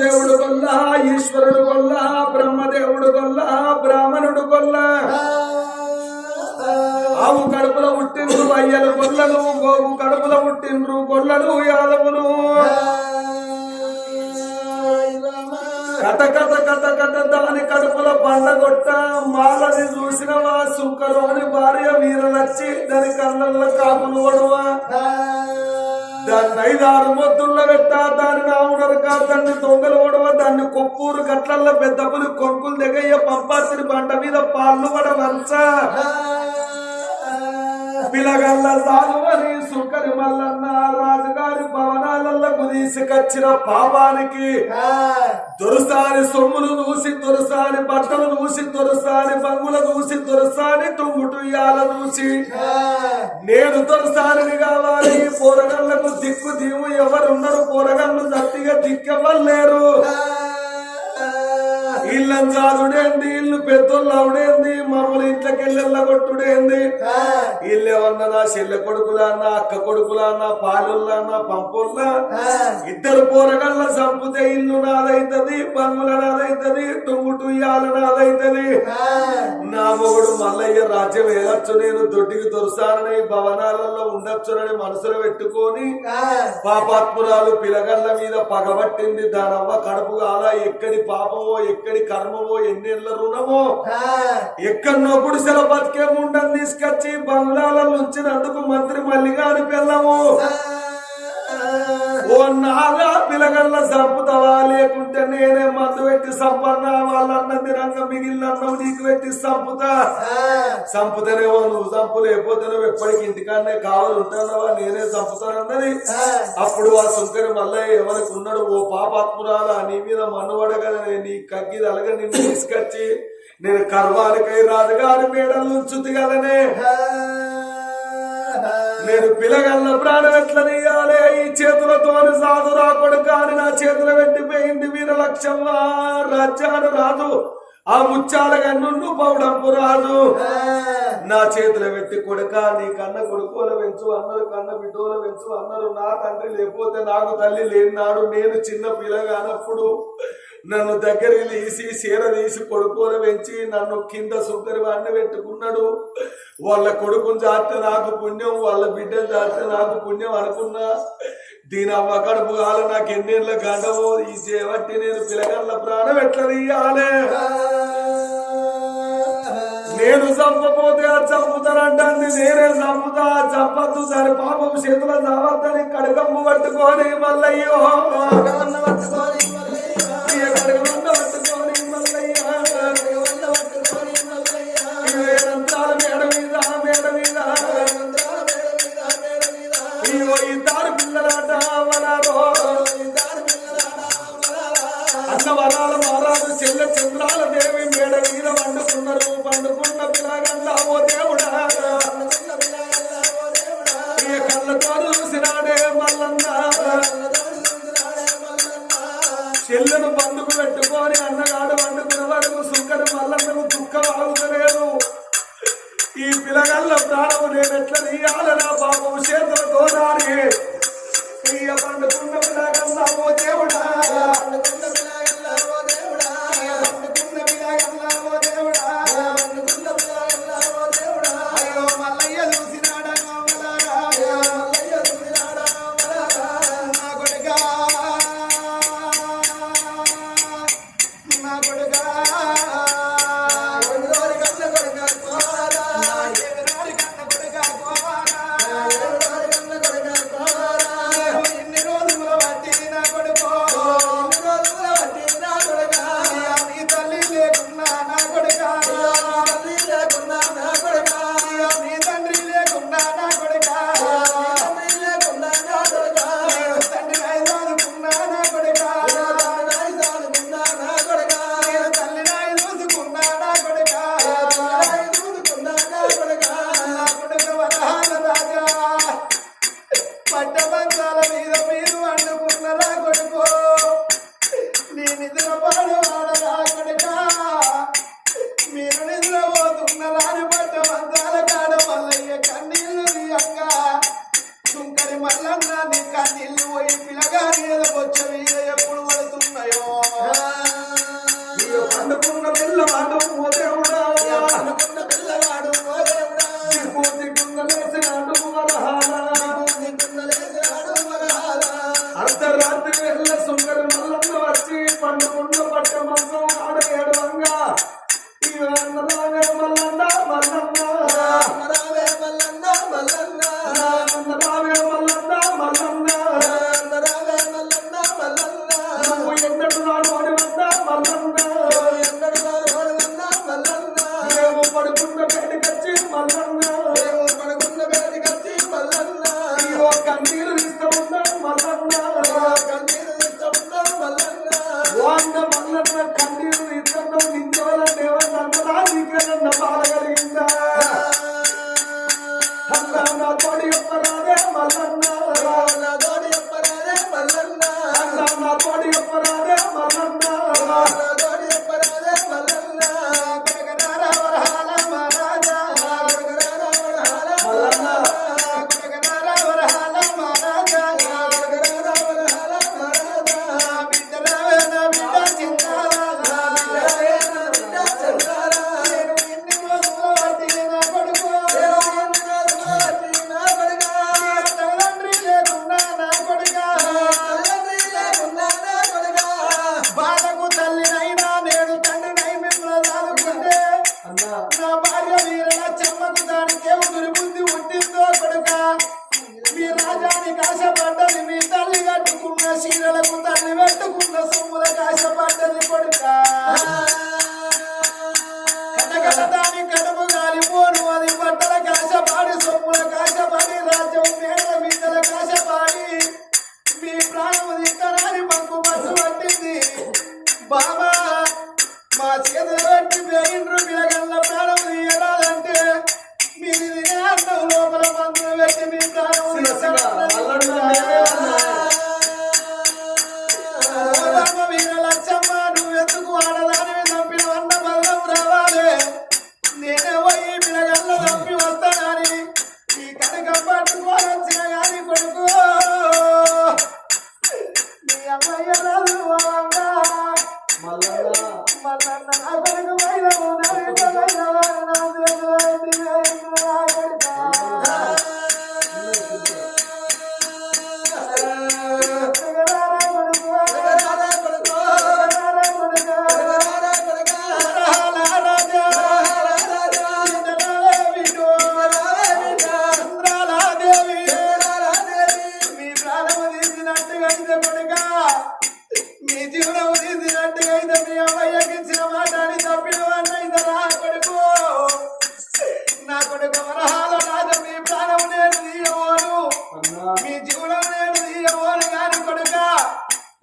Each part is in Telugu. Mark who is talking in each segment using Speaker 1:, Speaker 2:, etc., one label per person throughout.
Speaker 1: దేవుడు వల్ల ఈశ్వరుడు వల్ల బ్రహ్మదేవుడు వల్ల బ్రాహ్మణుడు వల్ల. ఆవు కడుపులో పుట్టిండ్రు అయ్యలు గొల్లలు గోవు కడుపులో పుట్టిండ్రు గొల్లలు యాదవులు. కథ కథ కథ కథ దాని కడుపుల పండగొట్ట మాలని చూసినవా సుంకరోని భార్య వీరలచ్చి దాని కళ్ళల్లో కాపులు పడవా దాన్ని ఐదారు మొద్దుల్లో పెట్ట దాని నావునరక దాన్ని దొంగలు ఓడవ దాన్ని కొప్పూరు గట్లల్లో పెద్దపులు కొంకులు దగ్గర పంపాసిరి బండ మీద పాలు పడ వంచ పిలగల్ల సాగువని సుకరి మల్లన్న రాజుగారి భవనాలలో కుదీసుకొచ్చిన పాపానికి దొరసాని సొమ్ములు చూసి దొరసాని బట్టలు చూసి దొరసాని బంగుల చూసి దొరసాని తుంగుటుయ్యాల చూసి నేను దొరసాని కావాలి. పోరగళ్ళకు దిక్కు దీవు ఎవరున్నారు? పోరగళ్ళు దత్తిగా దిక్కెవ్వలేరు ఇల్లంజాదుడేంది ఇల్లు పెద్దోళ్ళు అవుడేంది మమ్మల్ని ఇంట్లోకి వెళ్ళగొట్టుడేంది? ఇల్లేమన్నా నా చెల్లె కొడుకులా నా అక్క కొడుకులా నా పాలుల్లా నా పంపుల్లా ఇద్దరు పోరగళ్ళ సంపుతే ఇల్లు నాదైతది పన్నుల నాదైతది టుంగుటు ఇయ్యాల నాదైతది. నా మొగుడు మల్లయ్య రాజ్యం వేయచ్చు నేను దొడ్డికి దొరసానని భవనాలలో ఉండొచ్చునని మనసులో పెట్టుకొని పాపాత్మురాలు పిలగళ్ళ మీద పగబట్టింది. దానవ్వ కడుపు కాల ఎక్కడి పాపమో ఎక్కడి కర్మమో ఎన్నేళ్ళ రుణమో. ఎక్కడో గుడిసెల బతికే ముండని తీసుకొచ్చి బంగ్లాలలో ఉంచినందుకు మంత్రి మల్లిగాని పిల్లము ఓ నాగా పిలగల్ల చంపుతావా లేకుంటే నేనే మందు పెట్టి సంపన్న వాళ్ళన్న తిరంగ మిగిలిన అన్నం నీకు పెట్టి చంపుతా చంపుతానేమో నువ్వు చంపు లేకపోతే నువ్వు ఎప్పటికి ఇంటికాడనే కావాలి ఉంటానవా? నేనే చంపుతానన్నది అప్పుడు ఆ సుంకరి మళ్ళీ ఎవరికి ఉన్నాడు? ఓ పాపాత్మురాల నీ మీద మన్నువడగలనే నీ కగ్గి అలగ నిన్ను తీసుకొచ్చి నేను కర్వానికై రాజుగారి మేడలు ఉంచుతి కదనే నేను పిలగల్ల ప్రాణం ఎట్లా తీయాలి ఈ చేతులతో సాధు రాకూడదు కానీ నా చేతులు పెట్టిపోయింది వీర లక్ష్యం రాజ్యాను రాదు. ఆ ముచ్చాల గన్ను పౌడంపు రాదు. నా చేతులు పెట్టి కొడుక నీ కన్న కొడుకోలు పెంచు అన్నలు కన్న బిడ్డోలు పెంచు అన్నలు నా తండ్రి లేకపోతే నాకు తల్లి లేనాడు. నేను చిన్న పిల్లగానప్పుడు నన్ను దగ్గరికి తీసి చీర తీసి కొడుకోలు పెంచి నన్ను కింద సుంకరి వాడిని పెట్టుకున్నాడు. వాళ్ళ కొడుకుని జాతే నాకు పుణ్యం వాళ్ళ బిడ్డలు జాతే నాకు పుణ్యం అనుకున్నా. దీని అవ్వ కడుపు కాల నాకు ఎన్నేళ్ళ గండవో ఈ చేపట్టి నేను పిలగల్ల ప్రాణం ఎట్లా తీయాలే? నేను చంపపోతే ఆ చంపుతానంటే నేనే చంపుతా. చంపద్దు దాని పాపం చేతుల చావద్దని కడకమ్ము పట్టుకొని మల్లయ్యో. ఈ ఇద్దరు పిల్లలాట అన్న వరాల మారాలు చెల్ల చంద్రాల దేవి మేడ మీద వండుకున్నారు. పండుకున్న పిల్లగల్లా ఓ దేవుడా. ఈ కళ్ళతో చూసినాడే మల్లన్న. చెల్లెను పెట్టుకొని అన్నగాడు వండుకున్న వరకు సుక్కడు మల్లన్నకు దుఃఖం ఆగుతలేదు ఈ పిల్లగల్ల ప్రాణము నేను ఎట్లా తీయాలనా పాపం చేత దారి ఇయ్య పండుకున్న పిల్లగల్లా ఓ దేవుడా.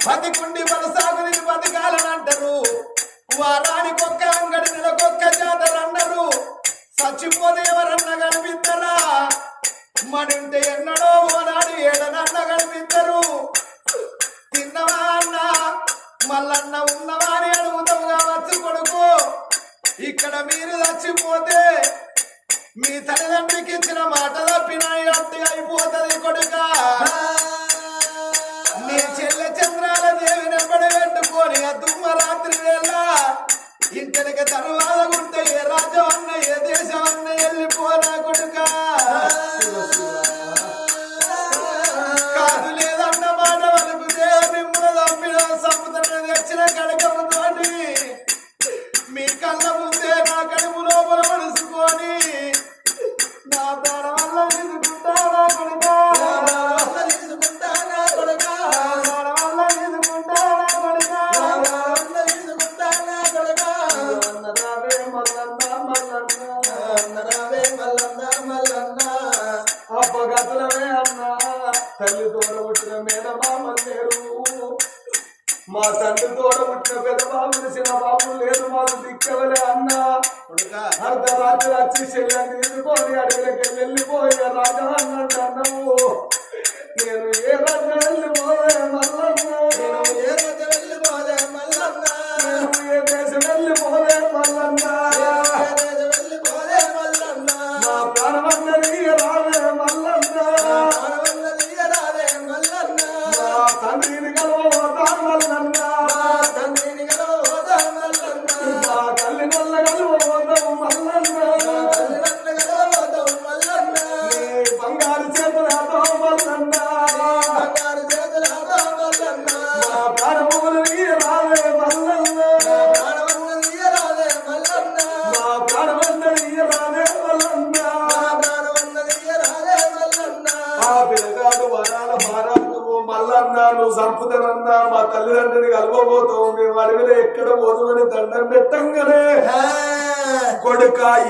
Speaker 2: బతికుండి బలసాగుని బతకాలని అంటారు వారానికొక్క అంగడి నెలకొక్క జాతర అన్నారు చచ్చిపోతే ఎవరన్నా కనిపిస్తారా? మనింటే ఎన్నడో ఓనాడు ఏడనన్నా కనిపిస్తారు. తిన్నవా అన్న? మల్లన్న ఉన్నవా అని అడుగుతావుగా వచ్చి కొడుకు. ఇక్కడ మీరు చచ్చిపోతే మీ తల్లిదండ్రికి ఇచ్చిన మాట తప్పిన అయిపోతుంది కొడుకా. అన్నయ్య దుమ్మ రాత్రి వేళ. ఇంటెనక తరువాత గుంట ఏ రాజ్యం అన్న ఏ దేశం అన్న వెళ్ళిపోరా కొడుకా.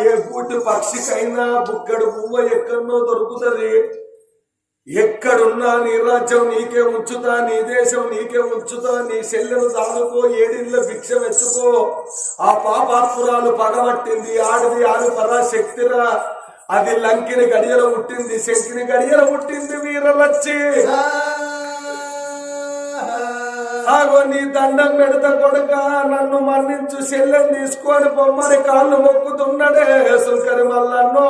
Speaker 1: ఏ గూటి పక్షికైనా బుక్కడు పువ్వ ఎక్కడో దొరుకుతుంది. ఎక్కడున్నా నీ రాజ్యం నీకే ఉంచుతా నీ దేశం నీకే ఉంచుతా నీ శల్యం దానుకో ఏడిళ్ళ భిక్ష వెచ్చుకో ఆ పాపాత్మురాలు పగబట్టింది ఆడిది ఆడి పరాశక్తిరా అది లంకిని గడియల పుట్టింది శంకిని గడియల పుట్టింది వీరలచ్చి. ఆగో నీ దండం పెడత కొడుక నన్ను మరణించు చెల్లెని తీసుకొని బొమ్మని కాళ్ళు మొక్కుతున్నాడే సుంకరి మల్లన్నో.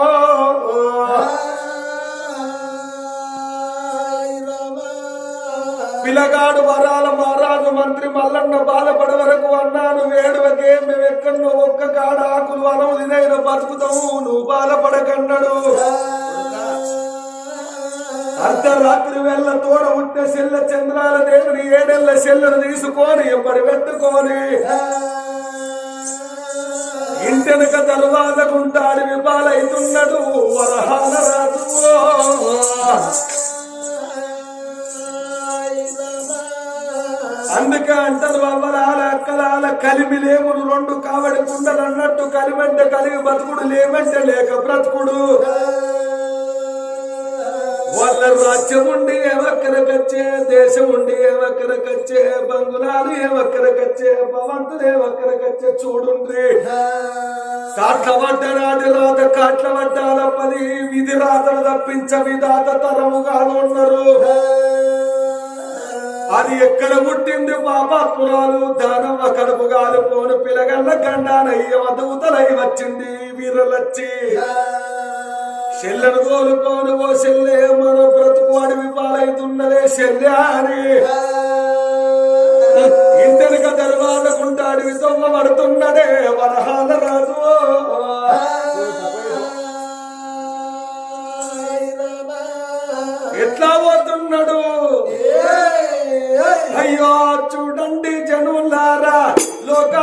Speaker 1: పిలగాడు వరాల మహారాజు మంత్రి మల్లన్న బాధపడ వరకు అన్నాను వేడువకే మేమెక్కడో ఒక్క కాడ ఆకులు వనము తినైన బతుకుతాము నువ్వు బాధపడకన్నాడు అర్ధరాత్రి వెళ్ళ తోడ ఉంటే సెల్ల చంద్రాల దేవుని ఏడెళ్ళ సెల్లను తీసుకొని ఎంబడి పెట్టుకొని ఇంటెనక దర్వాజకుంటాడు విపాలైతున్నాడు వరహాల రాజు. అందుకే అంటారు అవ్వలాల అక్కలాల కలిమి లేములు రెండు కావడి కుండలు అన్నట్టు కలిమంటే కలిగి బతుకుడు లేమంటే లేక బ్రతుకుడు. వాళ్ళ రాజ్యం ఉండి ఏవక్కరకచ్చే దేశం ఉండి ఏవక్కరకచ్చే బంగులాలు ఏవక్కరకచ్చే భవంతులు ఏవక్కరకచ్చే చూడుండ్రి. కాట్ల పడ్డనాటి రాత కాట్ల పడ్డాల పది విధి రాతలు తప్పించ విధాత తరము ఉన్నారు. అది ఎక్కడ పుట్టింది? పాపాత్మురాలు దానవ కడుపు పోను పిలగల్ల గండానయ్య వదూతలై వచ్చింది వీరులచ్చి. చెల్లెను కోలుకోను ఓ చెల్లె మన బ్రతుకు అడవి పాలైతున్నదే చెల్లె అని. ఇంటెనక దర్వాజకుంట అడవి తొమ్మ పడుతున్నదే వరహాల రాజు. ఎట్లా పోతున్నాడు? అయ్యో చూడండి జనులారా లోక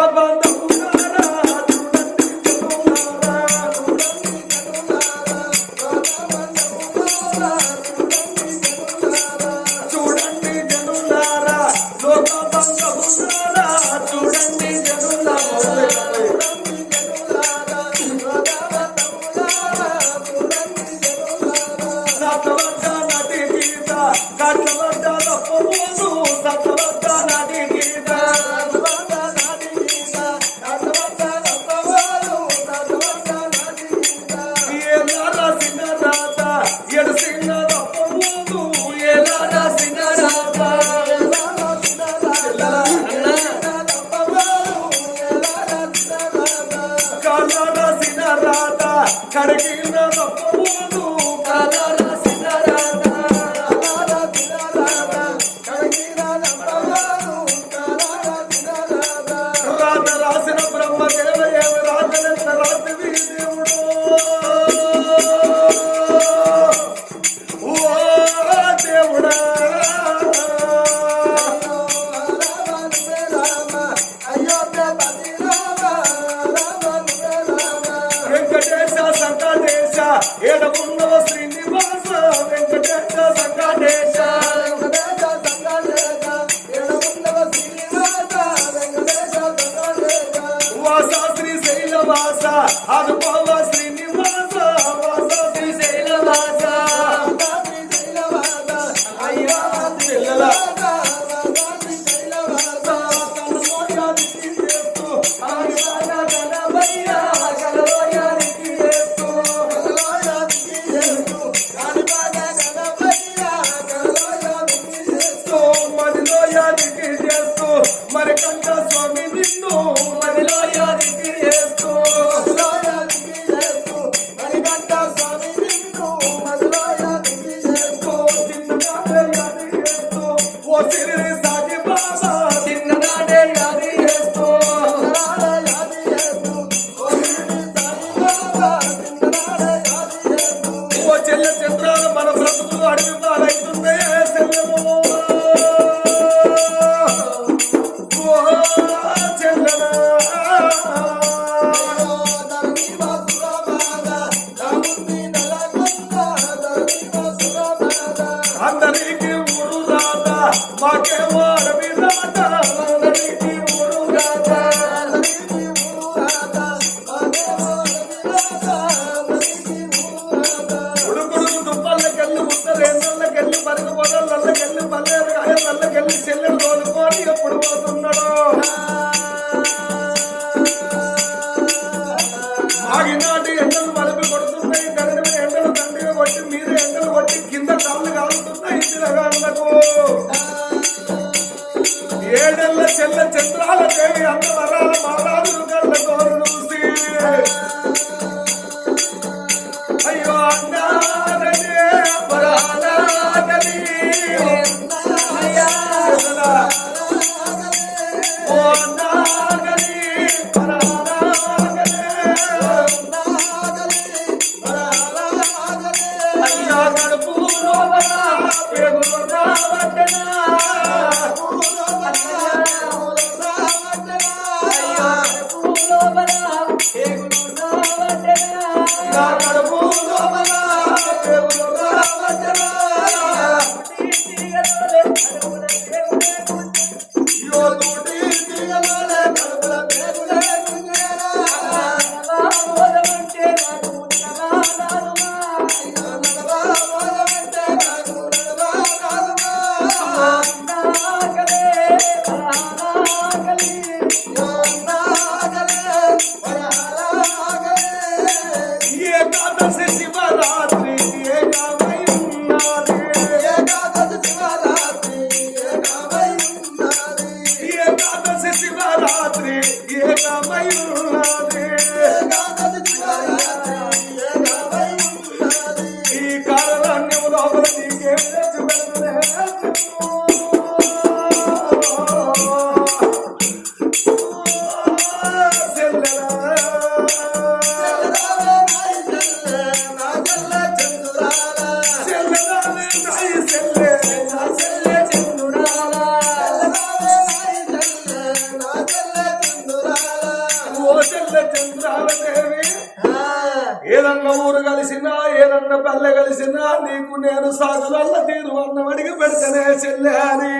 Speaker 1: అడిగి పెడితేనే చెల్లె అని.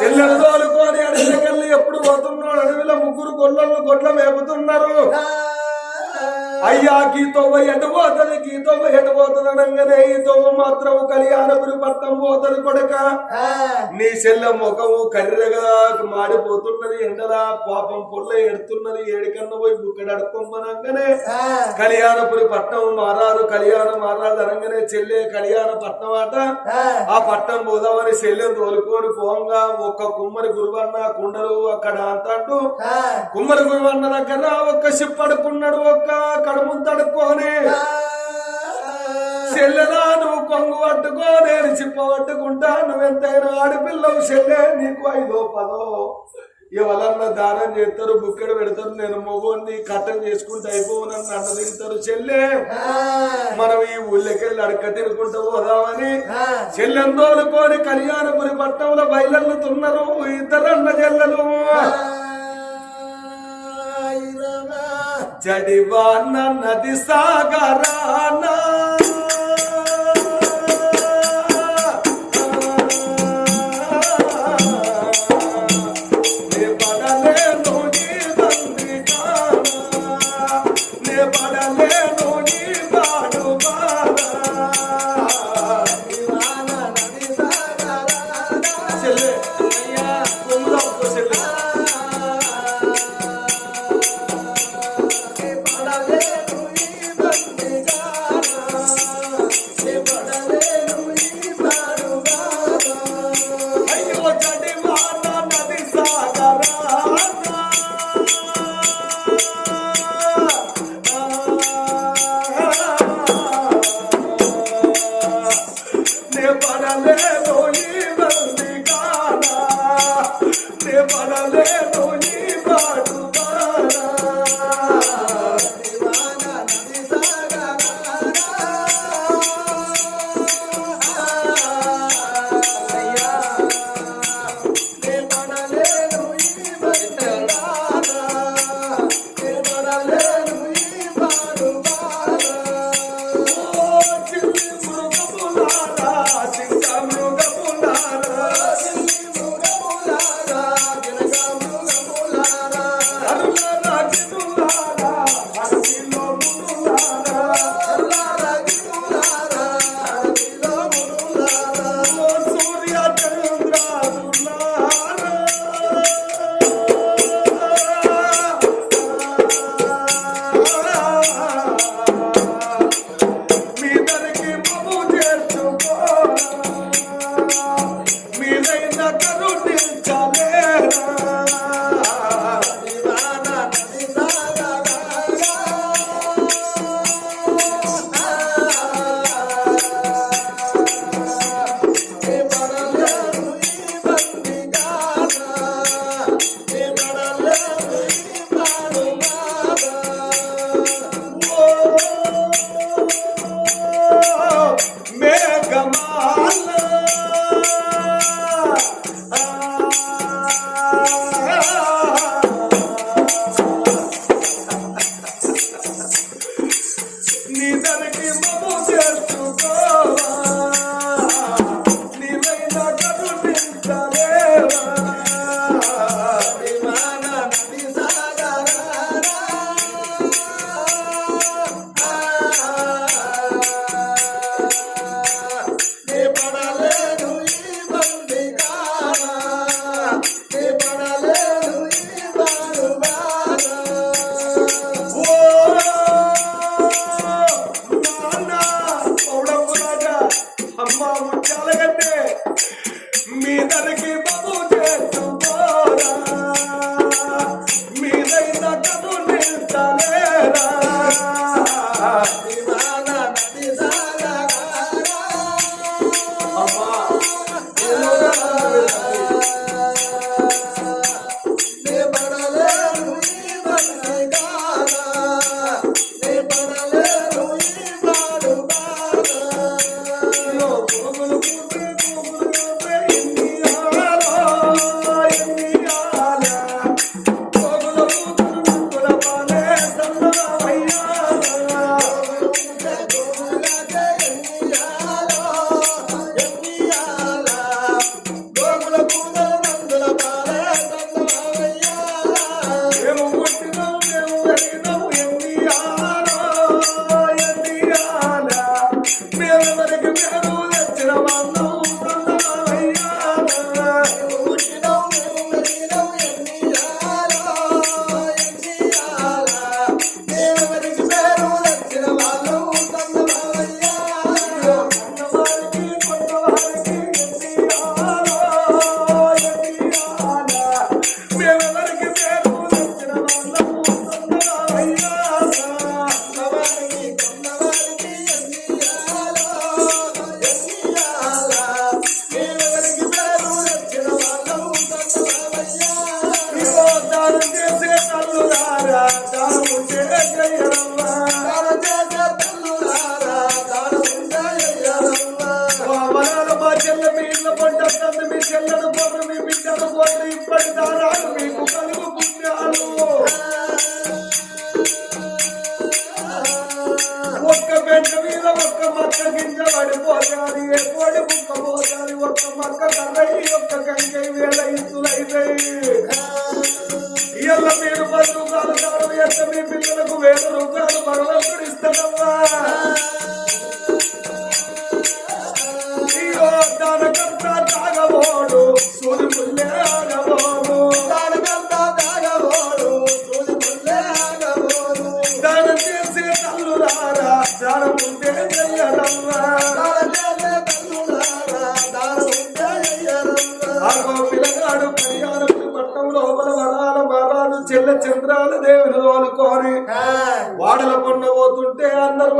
Speaker 1: చెల్లెలు తోలుకొని అడవికెళ్ళి ఎప్పుడు పోతున్నాడు? అడవిలో ముగ్గురు గొల్లలు గొడ్ల మేపుతున్నారు. అయ్యా గీతోవ ఎటు పోతుంది? గీతోవ ఎటు పోతుంది అనగానే? ఈ తోవ మాత్రం కళ్యాణపురి పట్టం పోతుంది కొడక. నీ చెల్లె ముఖము కర్రెగా మాడిపోతున్నది ఎండలా పాపం పొల్ల ఎడుతున్నది ఏడికన్న పోయి బుక్కడు అడుక్కోమనగానే కళ్యాణపురి పట్నం మారారు కళ్యాణం మారారు అనగానే చెల్లె కళ్యాణ పట్నం ఆట. ఆ. పట్నం పోదామని చెల్లెని తోలుకొని పోంగా ఒక్క కుమ్మరి గురువన్న కుండలు అక్కడ అంటాడు. కుమ్మరి గురువన్న దగ్గర ఒక్క సిప్పడుకున్నాడు ఒక్క కడుము తడుక్కొని చెల్లెలా నువ్వు కొంగు పట్టుకో నేను చిప్ప పట్టుకుంటా నువ్వెంతైనా ఆడపిల్లవు చెల్లె నీకు ఐదో పదో. ఎవరన్నా దానం చేస్తారు బుక్కడు పెడతారు నేను మొగోని కట్టం చేసుకుంటే అయిపోనని అన్న తింటారు చెల్లె. మనం ఈ ఊళ్ళకెళ్ళి అడక తినుకుంటూ పోదామని చెల్లెందోలుకొని కళ్యాణపురి పట్టణంలో బయలుతున్నారు ఇద్దరన్న చెల్లెలు. జడివాన నది సాగరాన?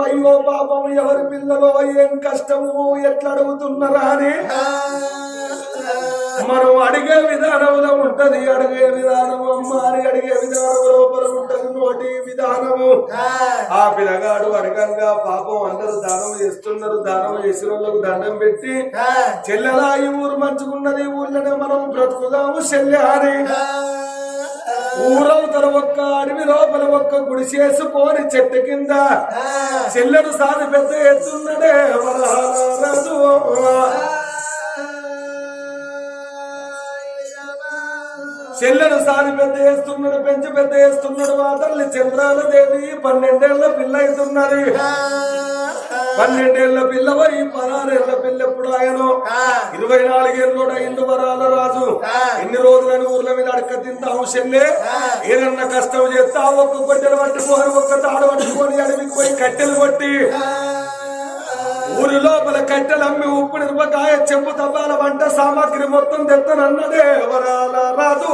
Speaker 1: అయ్యో పాపం ఎవరి పిల్లలో ఏం కష్టము? ఎట్లా అడుగుతున్నారా అని? మనం అడిగే విధానంలో ఉంటది. అడిగే విధానం అమ్మ అని అడిగే విధానం లోపల ఉంటది నోటి విధానము.
Speaker 2: ఆ,
Speaker 1: పిల్లగాడు అడగంగా పాపం అందరూ దానం చేస్తున్నారు దానం చేసిన వాళ్ళకు దండం పెట్టి చెల్లెలా ఈ ఊరు మంచుకున్నది ఊర్లోనే మనం బ్రతుకుదాము చెల్లె అని. ఊరవతల ఒక్క అడవి లోపల ఒక్క గుడి చేసుకొని చెట్టు కింద. చెల్లెడు సారి పెద్ద ఎత్తున్నదే వరహాలరాజు. చెల్లెడు సారి పెద్ద వేస్తున్నాడు పెంచి పెద్ద వేస్తున్నాడు మా తల్లి చంద్రాల దేవి పన్నెండేళ్ళ పిల్ల అవుతున్నది పన్నెండేళ్ళ పిల్ల పోయి పదహారేళ్ళ పిల్ల ఎప్పుడు ఆయనో ఇరవై నాలుగేళ్ళు అయింది వరాల రాజు. ఎన్ని రోజులని ఊర్ల మీద అడక తింటావు చెల్లె ఏదన్నా కష్టం చేస్తా ఒక్క గొడ్డలు పట్టుకొని ఒక్క తాడు పట్టుకొని అడవికి పోయి కట్టెలు కొట్టి. ఊరి లోపల కట్టెలు అమ్మి ఉప్పు నిరపకాయ చెప్పు తప్పాల వంట సామాగ్రి మొత్తం తెత్తనన్నదే వరాల రాజు.